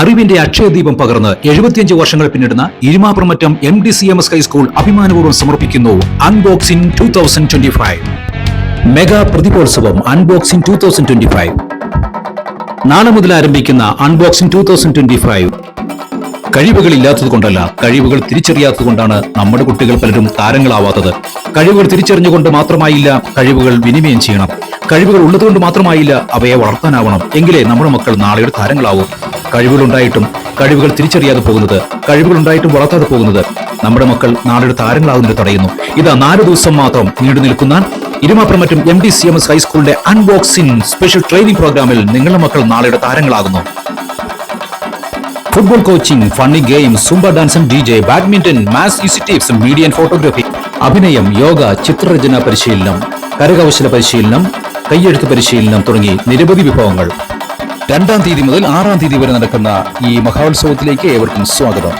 അറിവിന്റെ അക്ഷയദീപം പകർന്ന് എഴുപത്തിയഞ്ച് വർഷങ്ങൾ പിന്നിടുന്ന Irumapramattam M D C M S high school അഭിമാനപൂർവം സമർപ്പിക്കുന്നു unboxing two thousand twenty five mega പ്രതിഭോത്സവം unboxing two thousand twenty five നാളെ മുതൽ ആരംഭിക്കുന്ന unboxing two thousand twenty five കഴിവുകൾ ഇല്ലാത്തത് കൊണ്ടല്ല കഴിവുകൾ തിരിച്ചറിയാത്തത് കൊണ്ടാണ് നമ്മുടെ കുട്ടികൾ പലരും താരങ്ങളാവാത്തത്. കഴിവുകൾ തിരിച്ചറിഞ്ഞുകൊണ്ട് മാത്രമായില്ല കഴിവുകൾ വിനിമയം ചെയ്യണം. കഴിവുകൾ ഉള്ളതുകൊണ്ട് മാത്രമായില്ല അവയെ വളർത്താനാവണം. എങ്കിലേ നമ്മുടെ മക്കൾ നാളെയുടെ താരങ്ങളാവും. കഴിവുകളുണ്ടായിട്ടും കഴിവുകൾ തിരിച്ചറിയാതെ പോകുന്നത് കഴിവുകൾ ഉണ്ടായിട്ടും വളർത്താതെ പോകുന്നത് നമ്മുടെ മക്കൾ നാടൊരു താരങ്ങളാകുന്നത് തടയുന്നു. ഇതാ നാല് ദിവസം മാത്രം നീണ്ടു നിൽക്കുന്ന Irumapramattam M D C M S ഹൈസ്കൂളിന്റെ unboxing special training പ്രോഗ്രാമിൽ നിങ്ങളുടെ മക്കൾ നാളെയുടെ താരങ്ങളാകുന്നു. Football coaching funny game zumba dance D J badminton maths tips media and photography അഭിനയം യോഗ ചിത്രരചന പരിശീലനം കരകൗശല പരിശീലനം കയ്യെഴുത്ത് പരിശീലനം തുടങ്ങി നിരവധി വിഭവങ്ങൾ. രണ്ടാം തീയതി മുതൽ ആറാം തീയതി വരെ നടക്കുന്ന ഈ മഹോത്സവത്തിലേക്ക് ഏവർക്കും സ്വാഗതം.